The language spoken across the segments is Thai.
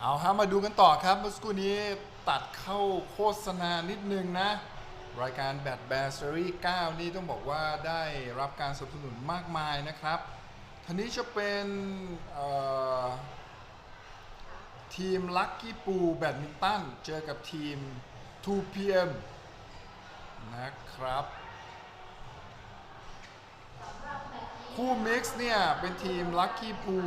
เอาฮะมาดูกันต่อครับเมื่อสักครู่นี้ตัดเข้าโฆษณานิดนึงนะ รายการแบ d แบ s ซีรีส์9นี่ต้องบอกว่าได้รับการสนับสนุนมากมายนะครับทีนี้จะเป็นทีมลั c กี้ปูแบดมินตันเจอกับทีม 2PM นะครับ คู่มิกซ์เนี่ย เป็นทีมลั c กี้ปู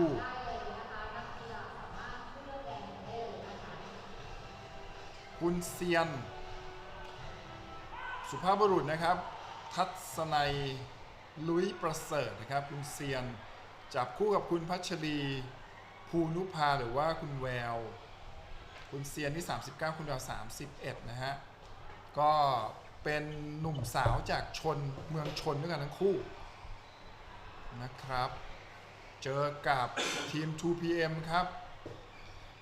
คุณเซียน สุภาพบุรุษนะครับ ทัศนัยลุยประเสริฐนะครับ คุณเซียน จับคู่กับคุณพัชรีภูนุภาหรือว่าคุณแวว คุณเซียนที่ 39 คุณแวว31 นะฮะ ก็เป็นหนุ่มสาวจากชนเมืองชนด้วยกันทั้งคู่นะครับ เจอกับทีม 2PM ครับ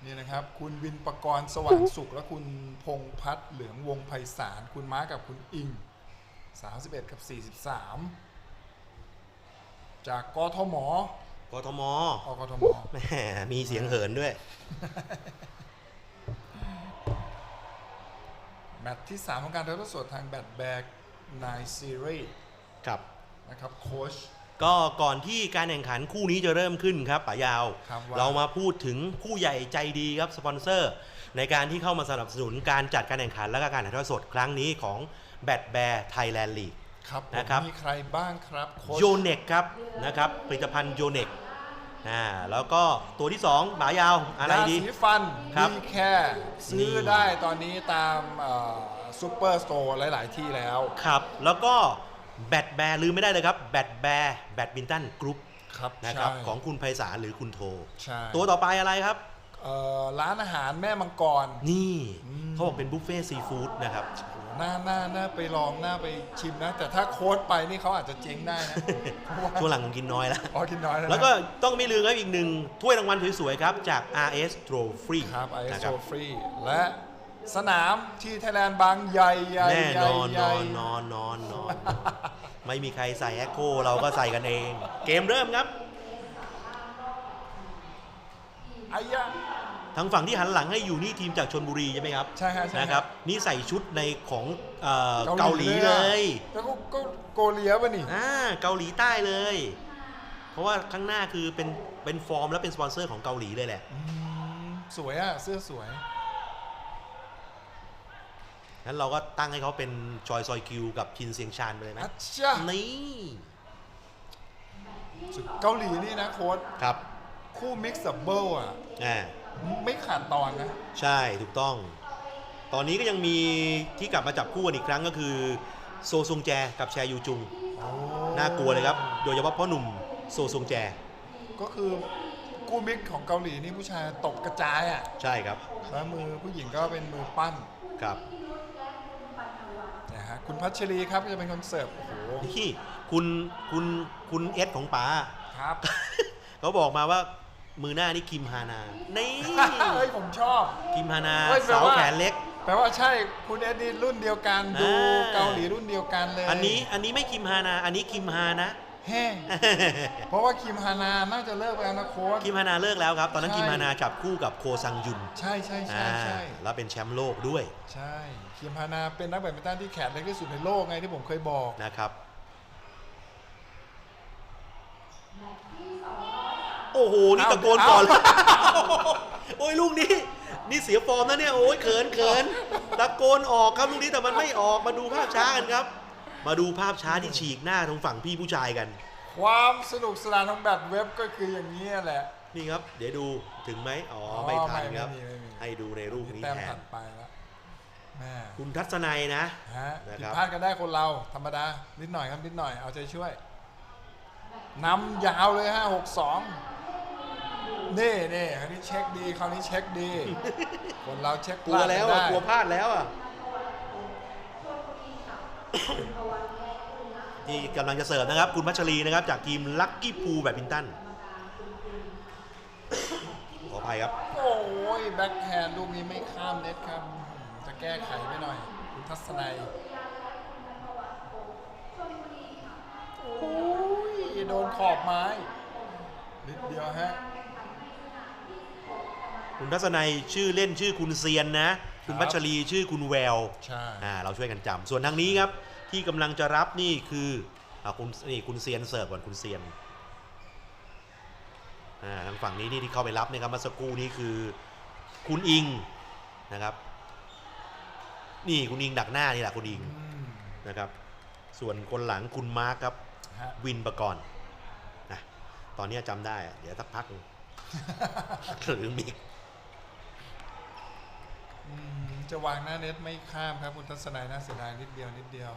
นี่นะครับ คุณวินประกรณ์สว่างสุข และคุณพงษ์พัฒน์เหลืองวงไพศาล คุณม้ากับคุณอิง 31 กับ 43 จากกทมกทมอกทมแหมมีเสียงเหินด้วย แมตช์ที่ 3 ของการถ่ายทอดสดทางแบดแบกนายซีรีส์ครับนะครับโค้ช ก็ก่อนที่การแข่งขันคู่นี้จะเริ่มขึ้นครับป๋ายาว ครับว่า เรามาพูดถึงผู้ใหญ่ใจดีครับสปอนเซอร์ ในการที่เข้ามาสนับสนุนการจัดการแข่งขันและก็การถ่ายทอดสดครั้งนี้ของแบดแบร์ไทยแลนด์ลีก ครับผมนะครับ มีใครบ้างครับโค้ช โยเน็กครับนะครับผลิตภัณฑ์โยเน็กอ่าแล้วก็ตัวที่2หมายาวอะไรยาดีสีฟันครับมีแค่ซื้อนี่ ได้ตอนนี้ตามซูเปอร์สโตร์หลาย ๆ ที่แล้ว ครับ แล้วก็ แบดแบร์ลืมไม่ได้เลยครับ แบดแบร์แบดมินตันกรุ๊ปครับนะครับ ใช่ของคุณไพศาลหรือคุณโท ใช่ตัวต่อไปอะไรครับ เอ่อร้านอาหารแม่มังกร นี่อืม เขาบอกเป็นบุฟเฟ่ซีฟู้ดนะครับ หน้าหน้าหน้าไปลองหน้าไปชิมนะ แต่ถ้าโค้ดไปนี่เขาอาจจะเจ๊งได้นะเพราะว่าช่วงหลังผมกินน้อยแล้ว อ๋อกินน้อยนะแล้วก็ต้องไม่ลืมครับอีกหนึ่งถ้วยรางวัลสวยๆครับ จาก RS Trophy ครับไอนะโซครับฟรีและ สนามที่ไทยแลนด์บางใหญ่ใหญ่แน่ใหนญ่อนใหนญ่อนนอนนอนนอนไม่มีใครใส่แอคโคเราก็ใส่กันเอง เกมเริ่มครับไอ้ยะ ทางฝั่งที่หันหลังให้อยู่นี่ทีมจากชนบุรีใช่ไหมครับใช่ฮะใช่ฮนะครับ นี่ใส่ชุดในของเอ่อเกาเกาหหลีลีเลเลยยแล้วก็ก็โกเลียป่ะนี่ อ่าเกาหลีใต้เลย เพราะว่าข้างหน้าคือเป็นเป็นฟอร์มและเป็นสปอนเซอร์ของเกาหลีเลยแหละอืมสวยอะ เสื้อสวย งั้นเราก็ตั้งให้เขาเป็นจอยซอยคิวกับชินเซียงชานไปเลยไหมอัจฉะนี่สุดเกาหลีนี่นะโค้ดครับคู่มิกซ์ดับเบิลอะ อ่าไม่ขาดตอนนะ ใช่ถูกต้อง ตอนนี้ก็ยังมีที่กลับมาจับคู่กันอีกครั้งก็คือ โซซุงแจกับแชยูจุง น่ากลัวเลยครับ โดยเฉพาะพ่อหนุ่มโซซุงแจ ก็คือคู่มิกของเกาหลีนี่ผู้ชายตบกระจายอะ ใช่ครับ แล้วมือผู้หญิงก็เป็นมือปั้น ครับนะฮะ คุณพัชรีครับจะเป็นคนเสิร์ฟโอ้โหนี่คุณคุณคุณเอสของป๋าครับ เขาบอกมาว่ามือหน้านี่คิมฮานา นี่เฮ้ยผมชอบ คิมฮานาเฮ้ยแปลสาวว่า แขนเล็ก แปลว่าใช่คุณเอ็ดดี้รุ่นเดียวกัน ดูอ่า เกาหลีรุ่นเดียวกันเลยอันนี้อันนี้ไม่คิมฮานา อันนี้คิมฮานะ แห้ง เพราะว่าคิมฮานาน่าจะเลิกไปแล้วนะโค้ช คิมฮานาเลิกแล้วครับ ตอนนั้นใช่ คิมฮานาจับคู่กับโคซังยุนใช่ใช่ใช่ใช่อ่าแล้วเป็นแชมป์โลกด้วยใช่คิมฮานาเป็นนักแบดมินตันที่แขนเล็กที่สุดในโลกไงที่ผมเคยบอก นะครับ โอ้โห นี่ตะโกนก่อนเลยโอ้ยลูกนี้ นี่เสียฟอร์มนะเนี่ย โอ้ยเขินเขินตะโกนออกครับลูกนี้แต่มันไม่ออกมาดูภาพช้ากันครับ มาดูภาพช้าที่ฉีกหน้าทางฝั่งพี่ผู้ชายกัน ความสนุกสนานของแบดเว็บก็คืออย่างนี้แหละ นี่ครับ เดี๋ยวดูถึงไหมอ๋ออ๋อไม่ทันครับ ไม่มีไม่มี ให้ดูในรูปนี้แต้มแทถันดไปแล้วแม่คุณทัศนัยนะ ฮะนะผิคดรับพลาดกันได้คนเราธรรมดา นิดหน่อยครับนิดหน่อยเอาใจช่วยนำยาวเลยฮะหกสองนี่นี่คราวนี้เช็คดีคราวนี้เช็คดี คนเราเช็คกลัวแล้วพอะดกลัวพลาดแล้วอะ นี่กำลังจะเสิร์ฟนะครับ คุณพัชรีนะครับ จากทีมลัคกี้พูแบบพินตันขออภัยครับ โอ้ยแบ็คแฮนด์ลูกนี้ไม่ข้ามเน็ตครับอื้อหือจะแก้ไขไม่หน่อยคุณทัศนัยโอ้ยโดนขอบไม้นิดเดียวฮะคุณทัศนัยชื่อเล่นชื่อคุณเซียนนะ คุณครับพัชรีชื่อคุณแววใช่อ่าเราช่วยกันจำส่วนทางนี้ครับ ที่กำลังจะรับนี่คืออ่าคุณนี่คุณเซียนเสิร์ฟก่อนคุณเซียนอ่าทางฝั่งนี้นี่ที่เข้าไปรับนะครับเมื่อสักครู่นี้คือ คุณอิงนะครับ นี่คุณอิงดักหน้านี่แหละคุณอิงอืมนะครับ ส่วนคนหลังคุณมาร์คครับ ฮะวินประกรณ์นะตอนนี้จำได้อะเดี๋ยวสักพักหนึ่ง หรือมีอืม จะวางหน้าเน็ตไม่ข้ามครับ คุณทัศนัยน่าเสียดายนิดเดียวนิดเดียว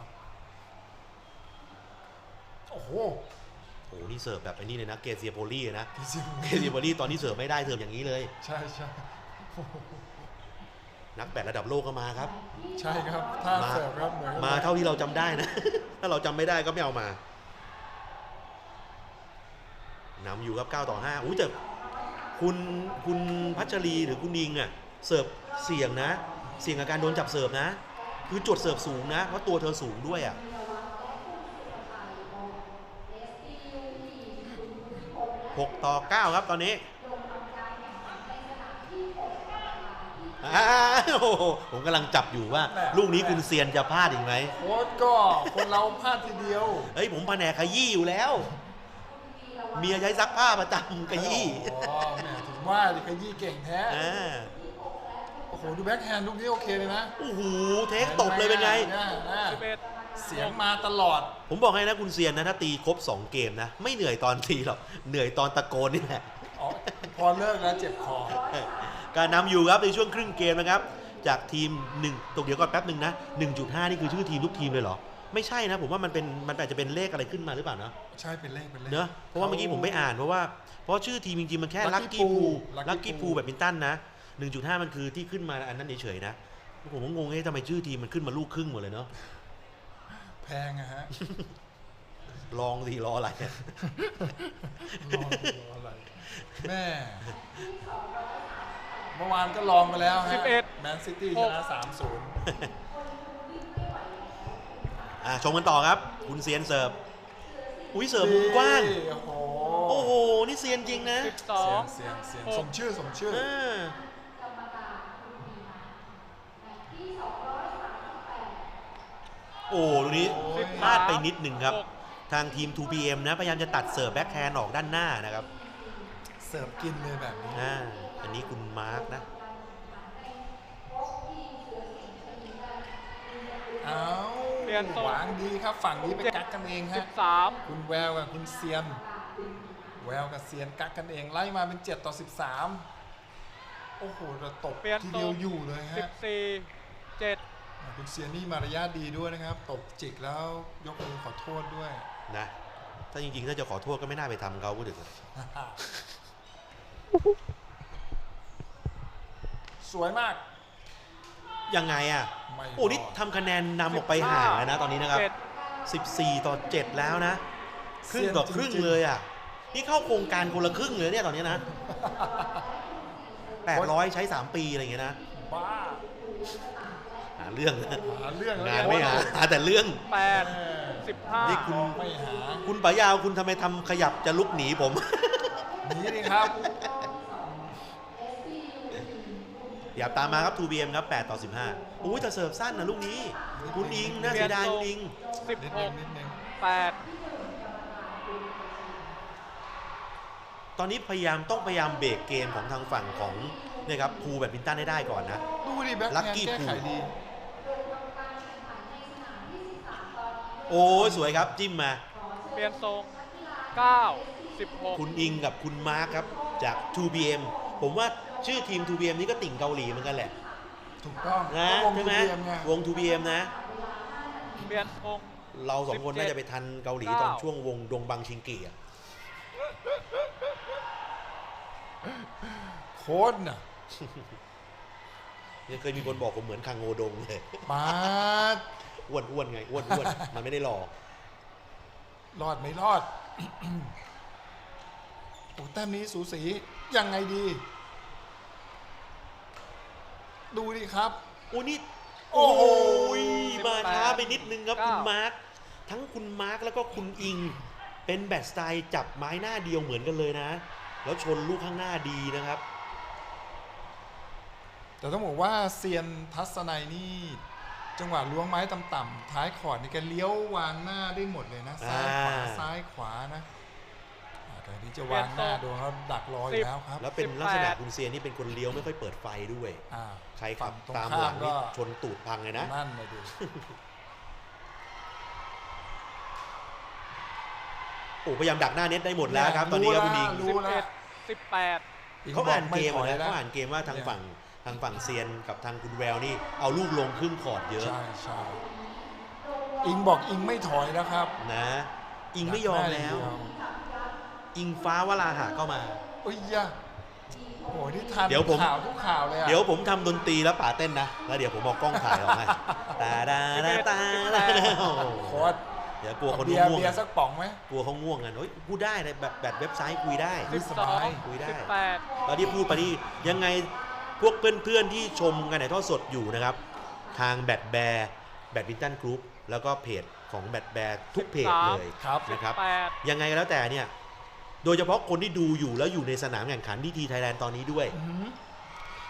โอ้โหโอ้โหนี่เสิร์ฟแบบไอ้นี่เลยนะ เกเซียโพลีนะที่จริงเกเซียโพลีตอนนี้เสิร์ฟไม่ได้เสิร์ฟอย่างนี้เลยใช่ใช่โอ้โหนักแบดระดับโลกก็มาครับ ใช่ครับท่ามา เสิร์ฟครับเหมือนกันมาเท่าที่เราจำได้นะ ถ้าเราจำไม่ได้ก็ไม่เอามานำอยู่ครับ 9 ต่อ 5 อุ้ยแต่คุณคุณพัชรีหรือคุณอิงอะเสิร์ฟเสี่ยงนะ เสี่ยงกับการโดนจับเสิร์ฟนะ คือจดเสิร์ฟสูงนะเพราะตัวเธอสูงด้วยอะ6ต่อ9ครับตอนนี้อ้าวโอ้โหผมกำลังจับอยู่ว่า ลูกนี้คุณเซียนจะพลาดอีกไหมโค้ชก็คนเราพลาดทีเดียว เฮ้ยผมแผนกขยี้อยู่แล้ว เมียใช้ซักผ้าประจำขยี้อ๋อแหมถึงว่าดิขยี้เก่งแท้อ่าโอ้โหดูแบ็คแฮนด์ลูกนี้โอเคเลยนะโอ้โหเทคตบเลยเป็นไงน่าน่าสิบเอ็ดเสียงมาตลอด ผมบอกให้นะคุณเซียนนะถ้าตีครบ 2 เกมนะ ไม่เหนื่อยตอนตีหรอกเหนื่อยตอนตะโกนนี่แหละ อ๋อพอเลิกแล้วเจ็บคอ การนำอยู่ครับในช่วงครึ่งเกมนะครับ จากทีม1ตกเดี๋ยวก่อนแป๊บหนึ่งนะ 1.5 นี่คือชื่อทีมทุกทีมเลยเหรอ ไม่ใช่นะ ผมว่ามันเป็นมันอาจจะเป็นเลขอะไรขึ้นมาหรือเปล่านะใช่เป็นเลขเป็นเลขเนอะเพราะว่าเมื่อกี้ผมไม่อ่านเพราะว่าเพราะชื่อทีมจริงๆมันแค่ Lucky ลั c กี้ Pool พู Lucky ลั c กี้ Pool พูแบบมินตันนะ 1.5 มันคือที่ขึ้นมาอันนั้นเฉยๆนะผมก็งงเอ๊ะทำไมชื่อทีมมันขึ้นมาลูกครึ่งหมดเลยเนาะแพงอะฮะ ลองสิรออะไรรอรออะไรแม่ เมื่อวานก็ลองไปแล้วฮะ11 แมนซิตี้ชนะ3-0อะชมกันต่อครับ คุณเซียนเสิร์ฟอุ้ยเสิร์ฟมุมกว้าง โอ้โห โอ้โห นี่เซียนจริงนะ สิบสอเสีงยงเสียงเสียงหกสมชื่อสมชื่อ เออ โอ้ลูกนี้โอ้ยพลาดไปนิดหนึ่งครับหกทางทีม 2PM นะ พยายามจะตัดเสิร์ฟแบ็คแฮนด์ออกด้านหน้านะครับ เสิร์ฟกินเลยแบบนี้อ่าอันนี้คุณมาร์กนะ เอ้าเปลี่ยนทรงหวางดีครับฝั่งนี้ไปกักกันเองสิฮะบสามคุณแววกับคุณเซียน แววกับเซียนกักกันเองไล่มาเป็น 7 ต่อ 13 โอ้โหเราตบเปลี่ยนทีทรเดียวงอยู่เลยสิฮะบสี่เจ็ดอ่า คุณเซียนนี่มารยาทดีด้วยนะครับ ตบจิกแล้วยกมือขอโทษด้วย นะ ถ้าจริงๆ ถ้าจะขอโทษก็ไม่น่าไปทำเขาพูดถึงสวยมาก ยังไงอะ ไม่โอ้นี่รอดทำคะแนนนำออกไปห่างแล้วนะตอนนี้นะครับ เจ็ด 14 ต่อ 7 แล้วนะ ครึ่งต่อครึ่งเลยอะ นี่เข้าโครงการคนละครึ่งเลยเนี่ยตอนนี้นะ 800 ใช้ 3 ปี อะไรอย่างเงี้ยนะ บ้าหา เรื่องนะหาเรื่องแล้วงานไม่หาหาแต่เรื่อง แปดสิบห้านี่คุณ ไม่หาคุณป๋ายาวคุณทำไมทำขยับจะลุกหนีผม หนีดิครับ อย่าตามมาครับ 2BM ครับ8ต่อ15อุ้ยแต่เสิร์ฟสั้นนะลูกนี้ คุณอิงน่าเสียดายคุณอิง สิบนิดหนึงกนิดนึงแปดตอนนี้พยายามต้องพยายามเบรกเกมของทางฝั่งของเนี่ยครับภูแบดมินตันให้ได้ก่อนนะ ดูดิแบ็คแฮน Lucky ด์แก้ไข Pool ดี โอ้ยสวยครับจิ้มมา เปลี่ยนทรงเก้าสิบหกคุณอิงกับคุณมาร์คครับ จาก 2PM ผมว่าชื่อทีม 2PM นี้ก็ติ่งเกาหลีเหมือนกันแหละถูกต้องนะก็วงใช่ไหมทูเบียมไงวง 2PM นะ เปลี่ยนทรง เราสองคน17น่าจะไปทันเกาหลีตอนเก้า ช่วงวงดงบังชิงกีอะโค้ดน่ะยังเคยมีคนบอกผมเหมือนคังโงดงเลยปาด อ้วนอ้วนไงอ้วนอ้วนมันไม่ได้หล่อรอดไม่รอดโอ้แต้มนี้สูสียังไงดี ดูดิครับ โอ้นี่โอ้โอ้โหยมาช้าไปนิดนึงครับคุณมาร์คทั้งคุณมาร์คแล้วก็คุณอิง เป็นแบตสไตล์จับไม้หน้าเดียวเหมือนกันเลยนะ แล้วชนลูกข้างหน้าดีนะครับ แต่ต้องบอกว่าเซียนทัศนัยนี่ จังหวะล้วงไม้ต่ำๆท้ายขอดนี่แกเลี้ยววางหน้าได้หมดเลยนะซ้ายขวาอ่า ซ้ายขวานะอ่าแต่นี่จะวางหน้าโดนเขาดักรออยู่แล้วครับแล้วเป็นลักษณะคุณเซียนนี่เป็นคนเลี้ยวไม่ค่อยเปิดไฟด้วย อ่าใครขับฝั่งตามข้หลังนี่ก็ชนตูดพังเลยนะ นั่นเลยดิโอ้พยายามดักหน้าเน็ตได้หมดแล้วครับ ตอนนี้ครับคุณดิงรู้สิบแล้เอ็วดสิบแปด เขาอ่านเกมบอะไถยนะแล้วเขาอ่านเกมว่าทางฝั่ง ทางฝั่งเซียนกับทางคุณแววนี่เอาลูกลงครึ่งคอร์ดเยอะ ใช่ใช่อิงบอกอิงไม่ถอยแล้วครับ นะ อิงไม่ยอมแล้ว อิงฟ้าวราหะก็มาเอ้ยยะโอ้โหที่ทันเดี๋ยวผมข่าวทุกข่าวเลยอะเดี๋ยวผมทำดนตรีแล้วป๋าเต้นนะ แล้วเดี๋ยวผมเอากล้องถ่ายออกให้ตาดาดาตาดาโอ้โหโค้ดเดี๋ยวกลัวคนเบียร์ง่วงเบียร์สักป๋องไหมกลัวเขาง่วงกันโอ้ยพูดได้นะแบบแบบเว็บไซต์คุยได้เฮ้สิยบสองคุยได้สิบแปดแล้วที่พูดไปนี่ยังไง พวกเพื่อนๆที่ชมกันในทอดสดอยู่นะครับ ทางแบดแบร์แบดมินตันกรุ๊ปแล้วก็เพจของแบดแบร์ทุกเพจเลยครับ นะครับแปดยังไงก็แล้วแต่เนี่ย โดยเฉพาะคนที่ดูอยู่แล้วอยู่ในสนามแข่งขันที่ทีไทยแลนด์ตอนนี้ด้วยอื้อหือ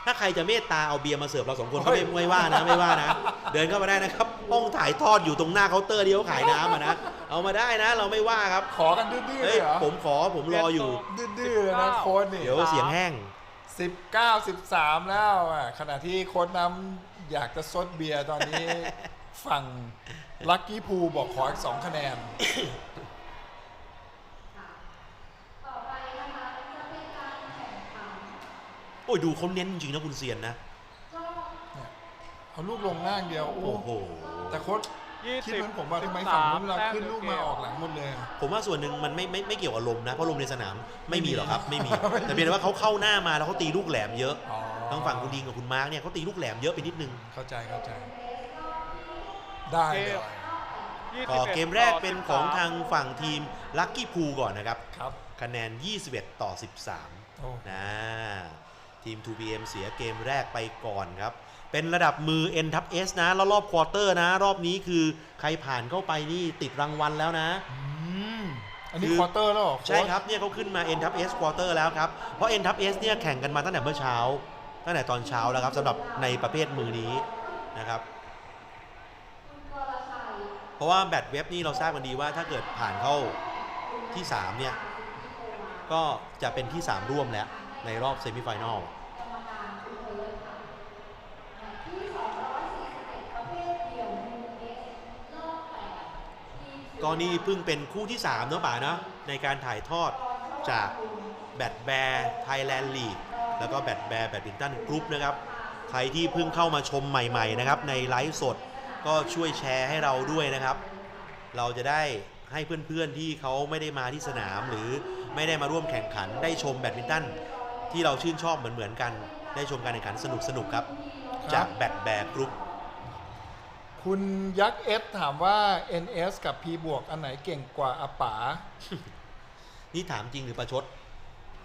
ถ้าใครจะเมตตาเอาเบียร์มาเสิร์ฟเราสองคนก็เฮ้ไม่ยไม่ว่านะไม่ว่านะ เดินเข้ามาได้นะครับห้องถ่ายทอดอยู่ตรงหน้าเคาน์เตอร์ที่เขาขายน้ำอะนะ เอามาได้นะ เราไม่ว่าครับขอกันดื้อๆเลเฮ้ยยเหรอผมขอผมรออยู่ดื้อๆเลยนะโค้ดนี่เดี๋ยวเสียงแห้ง สิบเก้าสิบสามแล้วอะขณะที่โค้ดน้ำอยากจะซดเบียร์ตอนนี้ ฝั่งลักกี้พูบอกขออีกสองคะแนน โอ้ยดูเขาเน้นจริงๆนะคุณเซียนนะ เอาลูกลงล่างเดียวโอ้โอ้โห แต่โค้ด ยี่คิดสิบ เหมือนผมว่าทำไมสิบฝั่งสนู้นเราแต้ขึ้นลูกมาเดียวออกหลังหมดเลยอะ ผมว่าส่วนหนึ่งมันไม่ไม่ไม่เกี่ยวกับลมนะ เพราะลมในสนามไม่มีหรอกครับ ไม่มีไม่มีแต่เป็นว่าเขาเข้าหน้ามาแล้วเขาตีลูกแหลมเยอะอ๋อทางฝั่งคุณดิงกับคุณมาร์กเนี่ยเขาตีลูกแหลมเยอะไปนิดนึง เข้าใจเข้าใจ ได้เลย ยี่ก็สิบอ็ดเกมแรกเป็นของต่ทางฝั่งทีมลัคกี้พูก่อนนะครับ ครับ คะแนน 21 ต่อ13โอ้นะทีม 2PM เสียเกมแรกไปก่อนครับ เป็นระดับมือ N ทับ S นะ แล้วรอบควอเตอร์นะ รอบนี้คือใครผ่านเข้าไปนี่ติดรางวัลแล้วนะอืมอันนี้คือ ควอเตอร์แล้วเหรอโค้ชใช่ครับเนี่ยเขาขึ้นมา N ทับ S ควอเตอร์แล้วครับ เพราะ N ทับ S เนี่ยแข่งกันมาตั้งแต่เมื่อเช้า ตั้งแต่ตอนเช้าแล้วครับสำหรับในประเภทมือนี้นะครับ เพราะว่าแบตเว็บนี่เราทราบกันดีว่าถ้าเกิดผ่านเข้าที่ 3 เนี่ย ก็จะเป็นที่ 3 ร่วมแล้วในรอบเซมิไฟแนล ก็นี่เพิ่งเป็นคู่ที่3เนอะป่าเนอะในการถ่ายทอดจากแบดแบร์ไทยแลนด์ลีกแล้วก็แบดแบร์แบดมินตันกรุ๊ปนะครับ ใครที่เพิ่งเข้ามาชมใหม่ๆนะครับในไลฟ์สดก็ช่วยแชร์ให้เราด้วยนะครับ เราจะได้ให้เพื่อนๆที่เขาไม่ได้มาที่สนาม หรือไม่ได้มาร่วมแข่งขันได้ชมแบดมินตันที่เราชื่นชอบเหมือนๆกัน ได้ชมการแข่งขันสนุกๆครับ จากแบดแบร์กรุ๊ป คุณยักษ์เอสถามว่า NS กับ P บวกอันไหนเก่งกว่าอาป๋า นี่ถามจริงหรือประชด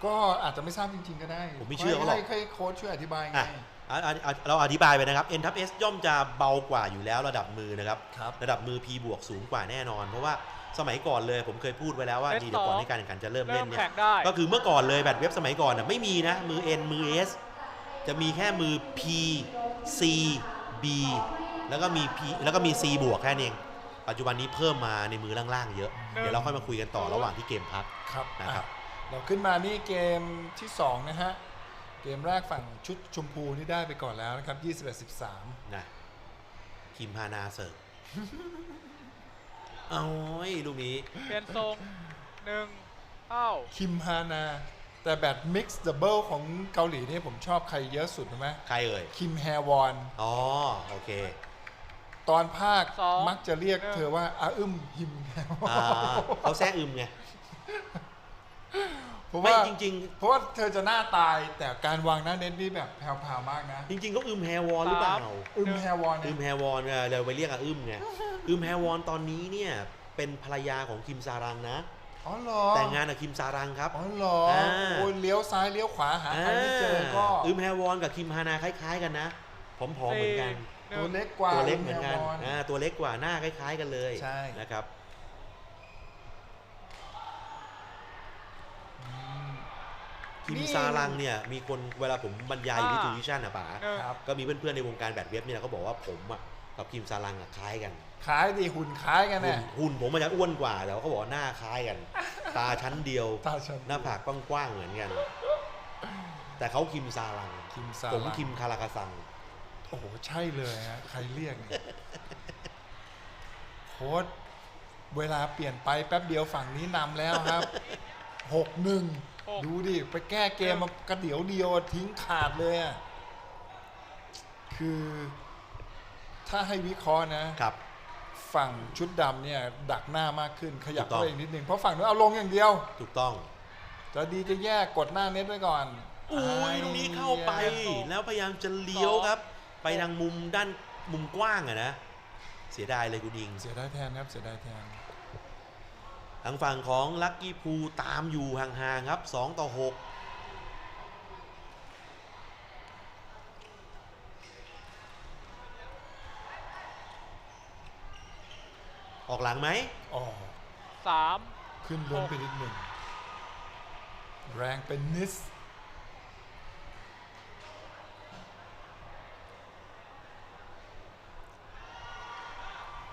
ก็อาจจะไม่ทราบจริง ๆ ก็ได้ผมไม่เชื่อเขาหรอก ให้ให้โค้ชช่วยอธิบายไง อะอะอะอะเราอธิบายไปนะครับ N ทับ S ย่อมจะเบากว่าอยู่แล้วระดับมือนะครับครับระดับมือ P บวกสูงกว่าแน่นอน เพราะว่าสมัยก่อนเลยผมเคยพูดไว้แล้วว่า S นี่เดี๋ยวก่อนที่การแข่งขันจะเริ่มเริ่เล่มนเนี่ย แข่งได้ ก็คือเมื่อก่อนเลยแบตเว็บสมัยก่อนน่ะไม่มีนะ มือ N มือ S จะมีแค่มือ P C B แล้วก็มี P แล้วก็มี C บวกแค่นั้นเอง ปัจจุบันนี้เพิ่มมาในมือล่างๆเยอะ เดี๋ยวเราค่อยมาคุยกันต่อระหว่างที่เกมพัก ครับนะครับ อะเราขึ้นมานี่เกมที่2นะฮะ เกมแรกฝั่งชุดชมพูนี่ได้ไปก่อนแล้วนะครับ 21 13 นะคิมฮานาเสิร์ฟ เอาไอ้ลูกนี้ เปลี่ยนทรงหนึ่งเอ้าคิมฮานา แต่แบตมิกซ์ดับเบิลของเกาหลีนี่ผมชอบใครเยอะสุดรู้ไหมใครเอ่ย คิมแฮวอน อ๋อ โอเค ตอนภาคสองมักจะเรียกหนึ่งเธอว่าอาอึมฮิมแฮวออ่านเขาแซ่อึมไง เพราะไม่ว่าจริง เพราะว่าเธอจะหน้าตายแต่การวางหน้าเน็ตนี่แบบแผ่วๆมากนะๆจริงๆเขาอึมแฮร์วอลหรือเปล่าสามอึมแฮวอนอึเนี่ยมแฮร์วอลไงเราไปเรียกอะอึมไง อึมแฮร์วอลตอนนี้เนี่ย เป็นภรรยาของคิมซารังนะ อ๋อเหรอแต่งงานกับคิมซารังครับ อ๋อเหรออา โอ้ยเลี้ยวซ้ายเลี้ยวขวาหาใครไม่เจอก็าอึมแฮร์วอลกับคิมฮานาคล้าย ๆ กันนะผอมๆเหมือนกันหนึ่ ตัวงเล็กกว่าตัวเล็กเหมือนกันแฮวอนอ่าตัวเล็กกว่าหน้าคล้าย ๆ กันเลยใช่ นะครับคคิมนี่ซาลังเนี่ยมีคนเวลาผมบรรยายอยู่ที่อ่าทูวิชั่นอะป๋าเออครับ ก็มีเพื่อนๆในวงการแบดเว็บเนี่ยเขาบอกว่าผมอะกับคิมซาลังอะคล้ายกัน ขายดีหุ่นขายกันหุ่เนี่นยหุ่นผมมันจะอ้วนกว่าแต่ว่าเขาบอกว่าหน้าคล้ายกัน ตาชั้นเดียว ตาฉันหน้าผากกว้างๆเหมือนกัน แต่เขาคิมซาลัง คิมซาผมลังคิมคาราคาซัง โอ้โห ใช่เลยฮะใครเรียกเนี่ยโค้ดเวลาเปลี่ยนไปแป๊บเดียวฝั่งนี้นำแล้วครับหกหนึ่งหกดูดิ ไปแก้เกมมากระเดี๋ยวเดียวทิ้งขาดเลยอะคือถ้าให้วิเคราะห์นะครับ ฝั่งชุดดำเนี่ย ดักหน้ามากขึ้นขยับถูกต้องเข้าไปอีกนิดนึงเพราะฝั่งนู้นเอาลงอย่างเดียว ถูกต้อง จะดีจะแย่กดหน้าเน็ตไว้ก่อนอุ้ยตรงนี้เข้าไป แล้วพยายามจะเลี้ยวครับ ไปทางมุมด้านมุมกว้างอะนะ เสียดายเลยคุณดิง เสียดายแทนครับ เสียดายแทน ทางฝั่งของลักกี้พูตามอยู่ห่างๆครับ 2 ต่อ 6ออกหลังไหมอ๋อสามขึ้นล้นไปนิดหนึ่ง แรงเป็นนิส อื้อหือ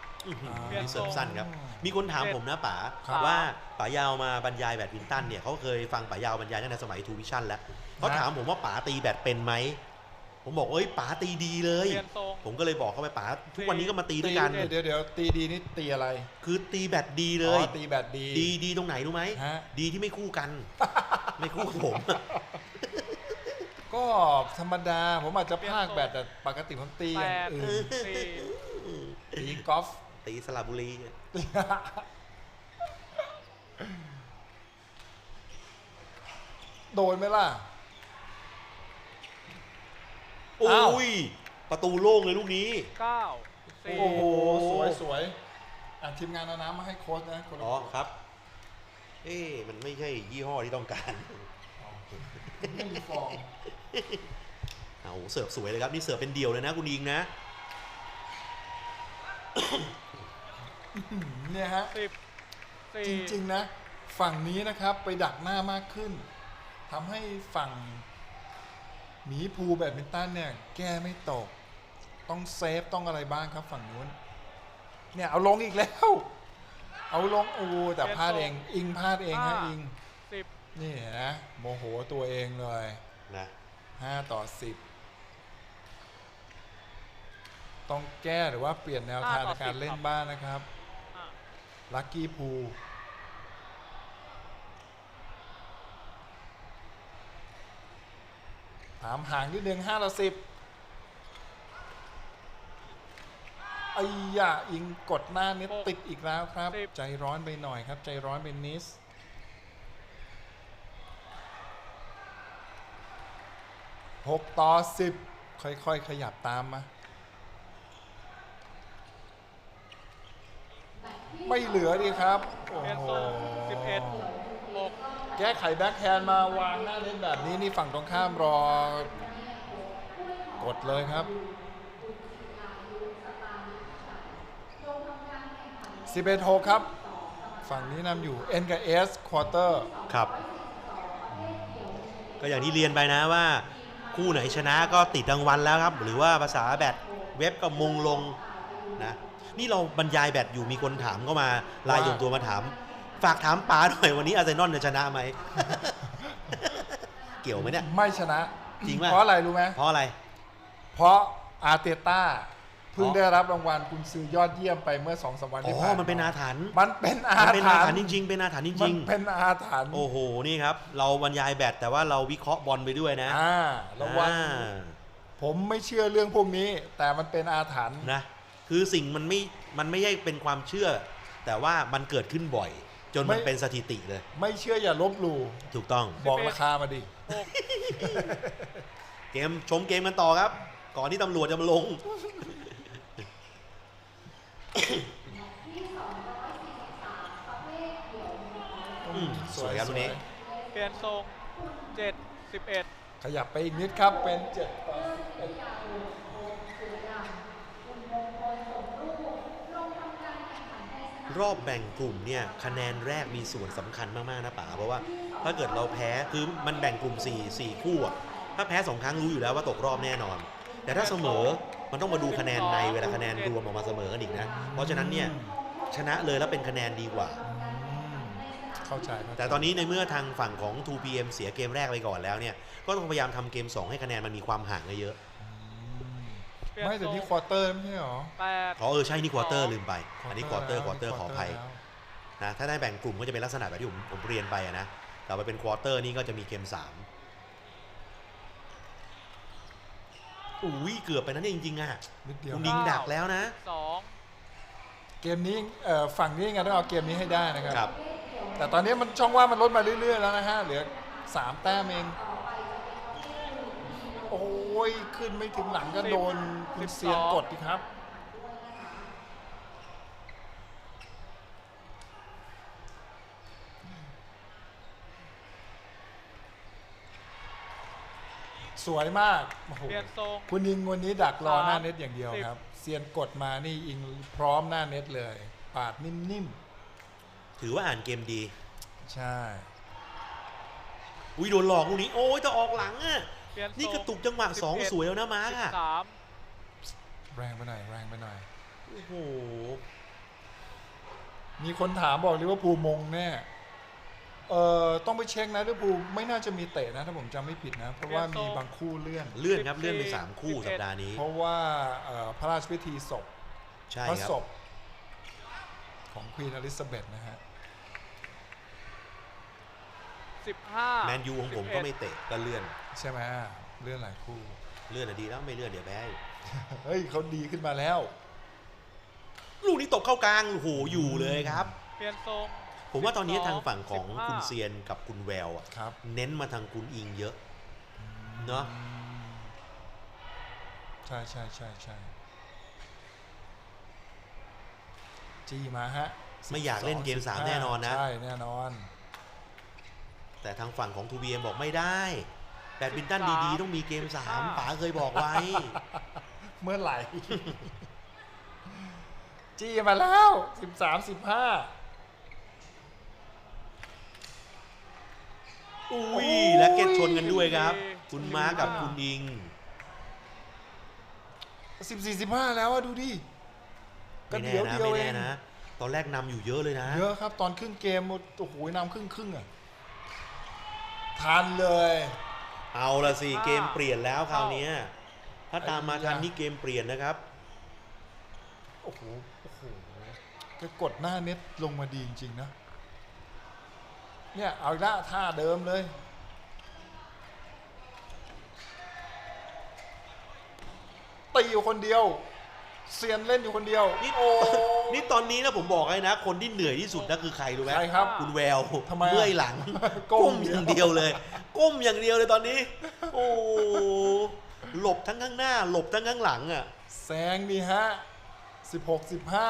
อ่า นี่เสริมสั้นครับ มีคนถามผมนะป๋าครับว่าป๋ายาวมาบรรยายแบดมินตันเนี่ยเขาเคยฟังป๋ายาวบรรยายตั้งแต่สมัยทูวิชั่นแล้วเขาถามผมว่าป๋าตีแบดเป็นไหมผมบอกเอ้ยป๋าตีดีเลยเปลี่ยนทรง ผมก็เลยบอกเขาไปป๋าทุกวันนี้ก็มาตีด้วยกัน เดี๋ยวเดี๋ยวตีดีนี่ตีอะไรคือตีแบดดีเลอ๋อยตีแบบดี ดีดีตรงไหนรู้ไหมฮะ ดีที่ไม่คู่กัน ไม่คู่กับผม ก็ธรรมดาผมอาจจะพากแบบแต่ปกติผมตีอแปย่างดอื่นสี่ตีกอล์ฟ ตีสระบุรี โดนไหมล่ะ โอ้อ้าว ย ประตูโล่งเลยลูกนี้ เก้าสี่โอ้โห สวยสวยอะทีมงานเอาน้ำมาให้โค้ชนะคนละอ๋อครับ เอ๊ะมันไม่ใช่ยี่ห้อที่ต้องการ ไม่มีฟองเอาเสิร์ฟสวยเลยครับ นี่เสิร์ฟเป็นเดี่ยวเลยนะคุณอิงนะ เนี่ยฮะสิบสี่จริงๆนะ ฝั่งนี้นะครับไปดักหน้ามากขึ้นทำให้ฝั่งหมีภูแบดมินตันเนี่ย แก้ไม่ตก ต้องเซฟต้องอะไรบ้างครับฝั่งนู้น เนี่ยเอาลงอีกแล้ว เอาลงโอ้แต่พลาดเองอิงพลาดเองฮะอิงสิบนี่นะโมโหตัวเองเลยนะ5ต่อ10ต้องแก้หรือว่าเปลี่ยนแนวทางในการเล่นบ้างนะครับอะ ลัคกี้พูถามห่างนิดนึง5ต่อ10ไอ้ยาอิงกดหน้าเน็ตติดอีกแล้วครับ ใจร้อนไปหน่อยครับ ใจร้อนเป็นนิส6ต่อ10ค่อยๆ ขยับตามมา ไม่เหลือดีครับโอ้เปลี่ยนโหทรงสิบเอ็ดหกแก้ไขแบ็คแฮนด์มาวางหน้าเล่นแบบนี้นี่ฝั่งตรงข้ามรอ กดเลยครับ 11 6 ครับ ฝั่งนี้นำอยู่ N กับ S quarter ครับ ก็อย่างที่เรียนไปนะว่า คู่ไหนชนะก็ติดรางวัลแล้วครับ หรือว่าภาษาแบดเว็บก็มงลงนะ นี่เราบรรยายแบดอยู่มีคนถามเข้ามาไลน์ว่าส่วนตัวมาถาม ฝากถามป๋าหน่อยวันนี้อาร์เซนอลจะชนะไหม เกี่ยวไหมเนี่ย ไม่ชนะจริงป่ะ เพราะอะไรรู้ไหมเพราะอะไร เพราะอาร์เตต้าเพิ่งอ๋อได้รับรางวัลกุนซือยอดเยี่ยมไปเมื่อสองสามวันอ๋ที่อผ่านมันเป็นอาถรรพ์มันเป็นอามันเป็นอาถรถรรรพ์พ์จริง ๆ เป็นอาถรรพ์จมัรินงเป็นอาถรรพ์ๆโอ้โหนี่ครับ เราบรรยายแบดแต่ว่าเราวิเคราะห์บอลไปด้วยนะ อ่ารางวัลอ่าผมไม่เชื่อเรื่องพวกนี้ แต่มันเป็นอาถรรพ์นะ คือสิ่งมันไม่มันไม่ใช่เป็นความเชื่อ แต่ว่ามันเกิดขึ้นบ่อย จนมันไม่ เป็นสถิติเลย ไม่เชื่ออย่าลบหลู่ถูกต้อง บอกราคามาดิหกเกมชมเกมกันต่อครับ ก่อนที่ตำรวจจะมาลง อืมสวยครับตรงนี้ เปลี่ยนทรงเจ็ดสิบเอ็ดขยับไปอีกนิดครับเป็นเจ็ดต่อ11 รอบแบ่งกลุ่มเนี่ยคะแนนแรกมีส่วนสำคัญมากๆนะป๋าเพราะว่าถ้าเกิดเราแพ้คือมันแบ่งกลุ่ม 4 4 คู่อะถ้าแพ้สองครั้งรู้อยู่แล้วว่าตกรอบแน่นอน แต่ถ้าเสมอมันต้องมาดูคะแนนในเวลาคะแนนรวมออกมาเสมอกันอีกนะเพราะฉะนั้นเนี่ยชนะเลยแล้วเป็นคะแนนดีกว่าอืมเข้าใจเข้าใจแต่ตอนนี้ในเมื่อทางฝั่งของ 2PM เสียเกมแรกไปก่อนแล้วเนี่ยก็ต้องพยายามทำเกม 2 ให้คะแนนมันมีความห่างเยอะเปลี่ยนไม่แต่นี่ทรงควอเตอร์ไม่ใช่หรอแปดๆอ๋อเออใช่นี่ควอเตอร์ลืมไป อันนี้ควอเตอร์ควอเตอร์ขออภัยแล้วนะถ้าได้แบ่งกลุ่มก็จะเป็นลักษณะแบบที่ผมผมเรียนไปอะนะแต่ไปเป็นควอเตอร์นี่ก็จะมีเกม3อุ้ยเกือบไปนะเนี่ยจริงๆอะนิดเดียวคุณนิงดักแล้วนะสองเกมนี้เอ่อฝั่งนี้ยังไงต้องเอาเกมนี้ให้ได้นะคครัรับแต่ตอนนี้มันช่องว่างมันลดมาเรื่อยๆแล้วนะฮะเหลือสามแต้มเองโอ้ ยขึ้นไม่ถึงหลังก็โดนคุณเซียนกดดิครับ สวยมากโอ้โหเปลี่ยนทรง คุณยิงวันนี้ดักรอสามหน้าเน็ตอย่างเดียวสิบครับเซียนกดมานี่ยิงพร้อมหน้าเน็ตเลย ปาดนิ่มถือว่าอ่านเกมดี ๆ ใช่ อุ้ยโดนหลอกลูกนี้ โอ้ยแต่ออกหลังอะเปลี่ย นทรงนี่กระตุกจังหวะสอง11สวยแล้วนะมาร์กสิอะบสามแรงไปหน่อยแรงไปหน่อยโอ้โหมีคนถามบอกลิเวอร์พูลมงแน่เอ่อต้องไปเช็คนะลิเวอร์พูลไม่น่าจะมีเตะนะถ้าผมจำไม่ผิดนะ เพราะว่ามีบางคู่เลื่อนเลื่อนครับเลื่อนไปสามคู่สัปดาห์นี้ เพราะว่าเอ่อพระราชพิธีศพใช่พระครับศพของควีนอลิซาเบธนะฮะ สิบห้าแมนยูของผมก็ไม่เตะก็เลื่อน ใช่ไหมเลื่อนหลายคู่ เลื่อนอะดีแล้วไม่เลื่อนเดี๋ยวแพ้อีกเฮ้ยเขาดีขึ้นมาแล้ว ลูกนี้ตกเข้ากลางโอ้โหอยู่เลยครับ เปลี่ยนทรง ผมว่าตอนนี้ทางฝั่งของสิบห้าคุณเซียนกับคุณแววอะครับ เน้นมาทางคุณอิงเยอะเนอะอืมใช่ใช่ใช่ใช่จีมาฮะไม่อยากเล่นเกม12 3แน่นอนนะ ใช่ แน่นอน แต่ทางฝั่งของ 2PM บอกไม่ได้แบดมินตันดีๆ ต้องมีเกม3ป๋าเคยบอกไว้ เมื่อไหร่ จีมาแล้วสิบสามสิบห้าอุ้ยและเก็ตชนกันด้วยครับ คุณม้ากับคุณอิงสิบสี่สิบห้าแล้วอะดูดิก็ไม่แน่เดี๋ยวนะเดียวไม่เอแน่งนะ ตอนแรกนำอยู่เยอะเลยนะ เยอะครับ ตอนครึ่งเกมโอ้โหนำครึ่งครึ่งๆอะ ทันเลย เอาละสิเกมเปลี่ยนแล้วคราวเนี้ยถ้าตามมาทันไอ้ยานี่เกมเปลี่ยนนะครับ โอ้โห โอ้โหแกกดหน้าเน็ตลงมาดีจริงๆนะ เนี่ย เอาอีกละท่าเดิมเลย ตีอยู่คนเดียว เซียนเล่นอยู่คนเดียว นี่โอ้นี่ตอนนี้นะผมบอกให้นะ คนที่เหนื่อยที่สุดนะคือใครรู้ไหมใครครับคุณแววทำไมอะเมื่อยหลัง ก้ก้มมอย่างเดียวเลย ก้มอย่างเดียวเลยตอนนี้ โอ้หลบทั้งข้างหน้า หลบทั้งข้างหลังอะ แซงดีฮะสิบหกสิบห้า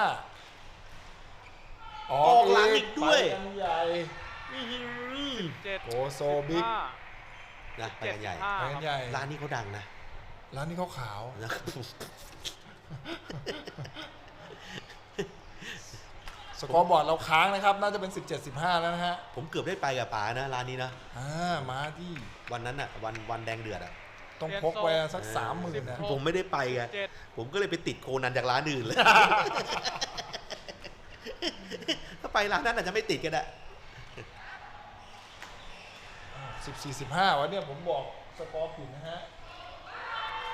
ออกหลังอีกด้วย ไปกันใหญ่อื้อหือเจ็ดโอ้โซบิ๊ก ห้านะไปเจ็ดกันใหญ่สิบห้าไปกันใหญ่ร้านนี้เขาดังนะร้านนี้เขาขาว นะ สกอร์บอร์ดเราค้างนะครับ น่าจะเป็น 17 15 แล้วนะฮะผมเกือบได้ไปกับป๋านะร้านนี้นะ อ่ามาที่วันนั้นอะ วันวันแดงเดือดอะ ต้องพกไว้สักสามหมื่นนะ ผมไม่ได้ไปไงเจ็ด ผมก็เลยไปติดโคนันจากร้านอื่นเลย ถ้าไปร้านนั้นอาจจะไม่ติดก็ได้ 14 15วันเนี่ยผมบอกสกอร์ผิดนะฮะ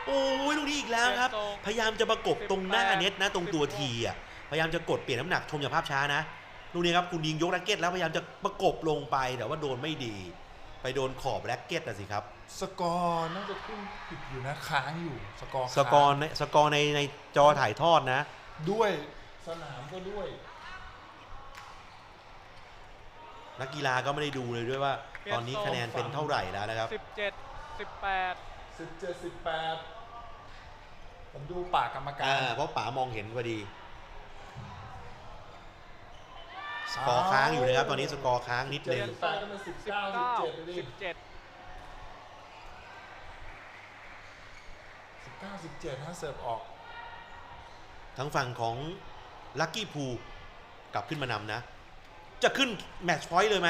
โอ้ยลูกนี้อีกแล้วครับ พยายามจะประกบตรงหน้าเน็ตนะ ตรงตัวทีอะพยายามจะกดเปลี่ยนน้ำหนักชมจากภาพช้านะลูกนี้ครับคุณยิงยกแร็กเก็ตแล้วพยายามจะประกบลงไปแต่ว่าโดนไม่ดี ไปโดนขอบแร็กเก็ตอะสิครับ สกอร์น่าจะขึ้นผิดอยู่นะค้างอยู่สกอร์สกอร์ในสกอร์ในในจอถ่ายทอดนะ ด้วยสนามก็ด้วยนักกีฬาก็ไม่ได้ดูเลยด้วยว่า ตอนนี้คะแนนเป็นเท่าไหร่แล้วนะครับ สิบเจ็ดสิบแปด17 18ผมดูปากกรรมการอ่าเพราะป๋ามองเห็นพอดี สกอร์ค้างอยู่นะครับ ตอนนี้สกอร์ค้างนิดเจ็นึดงสิบแปดก็เป็นสิบสิบเก้าสิบเก้าเจ็ดเลยดิสิบเจ็ดสิบเก้าสิบเจ็ดถ้าเสิร์ฟออก ทั้งฝั่งของลั c กี้พูกลับขึ้นมานำนะ จะขึ้นแมตช์พอยต์เลยไหม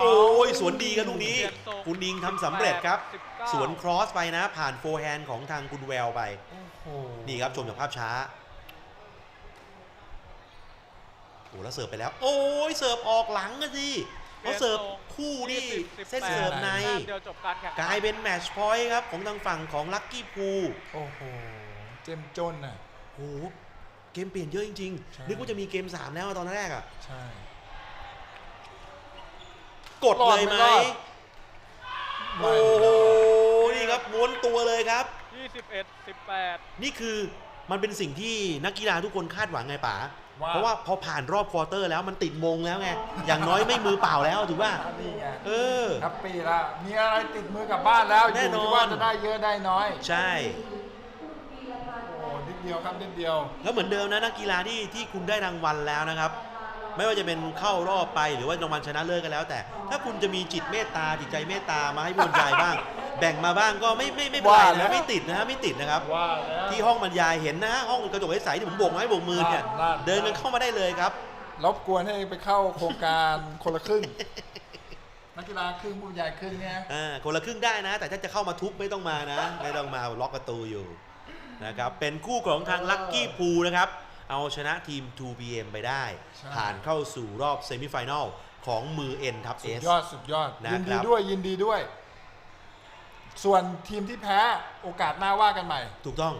โอ้ยสวนดีกันลูกนี้ คุณดิงทำสำเร็จครับ19สวนครอสไปนะ ผ่านโฟร์แฮนด์ของทางคุณแววไปโอ้โหนี่ครับชมจากภาพช้า โอ้แล้วเสิร์ฟไปแล้ว โอ้ยเสิร์ฟออกหลังอะสิเพราะเสิร์ฟคู่นี่20เส้นเสิร์ฟในแต้มเดียวจบการแข่งขันกลายเป็นแมตช์พอยต์ครับของทางฝั่งของลั c กี้พูโอ้โห เจมจนน่ะโอ้โหเกมเปลี่ยนเยอะจริงใช่ๆนึกว่าจะมีเกม 3 แล้วอะตอนแรกอะใช่ กดเลยไหมรอดไม่รอดโอ้โหนี่ครับม้วนตัวเลยครับ 21 18 นี่คือมันเป็นสิ่งที่นักกีฬาทุกคนคาดหวังไงป๋าว่าเพราะว่าพอผ่านรอบควอเตอร์แล้วมันติดมงแล้วไง อย่างน้อยไม่มือเปล่าแล้วถูกป่ะนี่ไงเออแฮปปี้ละมีอะไรติดมือกลับบ้านแล้วแน่นอนยู่ที่ว่าจะได้เยอะได้น้อย ใช่โอ้นิดเดียวครับนิดเดียว แล้วเหมือนเดิมนะนักกีฬาที่ที่คุณได้รางวัลแล้วนะครับ ไม่ว่าจะเป็นเข้ารอบไปหรือว่ารางวัลชนะเลิศก็แล้ว แต่ ถ้าคุณจะมีจิตเมตตาจิตใจเมตตามาให้บรรยายบ้าง แบ่งมาบ้างก็ไม่ไม่ไม่เป็นไรว่าแล้นะว ไม่ติดนะฮะไม่ติดนะครับ ว่าแล้ว ที่ห้องบรรยายเห็นนะฮะห้องกระจกใสๆที่ผมโบกไม้โบกมือเนี่ยนั่นๆเดินกันเข้ามาได้เลยครับ รบกวนให้ไปเข้าโครงการคนละครึ่ง นักกีฬาครึ่งผู้ใหญ่ครึ่งเนี่ย อ่าคนละครึ่งได้นะ แต่ถ้าจะเข้ามาทุบไม่ต้องมานะ ไม่ต้องมาล็อกประตูอยู่นะครับเป็นคู่ของทางลั c กี้พูนะครับ เอาชนะทีม 2PM ไปได้ ใช่ ผ่านเข้าสู่รอบเซมิไฟแนลของมือ N ทับ สุด S ยอดสุดยอด นะครับ ยินดีด้วยยินดีด้วย ส่วนทีมที่แพ้โอกาสหน้าว่ากันใหม่ ถูกต้อง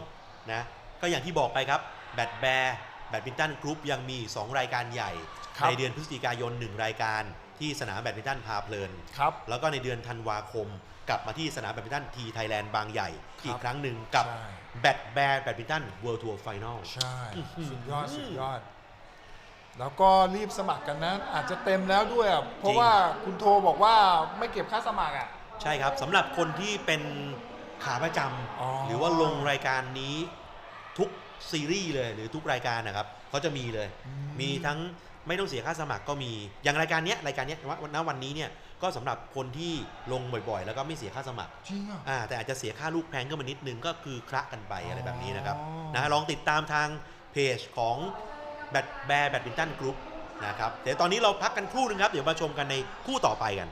นะ ก็อย่างที่บอกไปครับ แบดแบร์แบดมินตันกรุ๊ปยังมี 2 รายการใหญ่ ครับ ในเดือนพฤศจิกายน 1 รายการ ที่สนามแบดมินตันพาเพลินครับ แล้วก็ในเดือนธันวาคม กลับมาที่สนามแบดมินตันทีไทยแลนด์บางใหญ่ อีกครั้งหนึ่งกับใช่แบดแบร์แบดมินตันเวิลด์ทัวร์ไฟแนลใช่อื้อหือสุดยอด สุดยอด แล้วก็รีบสมัครกันนะ อาจจะเต็มแล้วด้วยอะเพราะว่าคุณโทรบอกว่าไม่เก็บค่าสมัครอะ ใช่ครับสำหรับคนที่เป็นขาประจอ๋อำหรือว่าลงรายการนี้ทุกซีรีส์เลยหรือทุกรายการนะครับเขาจะมีเลย มีทั้ง ไม่ต้องเสียค่าสมัครก็มี อย่างรายการเนี้ยรายการเนี้ยวันณวันนี้เนี่ยก็สำหรับคนที่ลงบ่อยๆ แล้วก็ไม่เสียค่าสมัครจริงอะอ่าแต่อาจจะเสียค่าลูกแพงก็มานิดนึงก็คือคละกันไปอะไรแบบนี้นะครับอ๋อนะฮะลองติดตามทางเพจของแบดแบร์แบดมินตันกรุ๊ปนะครับเดี๋ยวตอนนี้เราพักกันครู่นึงครับ เดี๋ยวมาชมกันในคู่ต่อไปกัน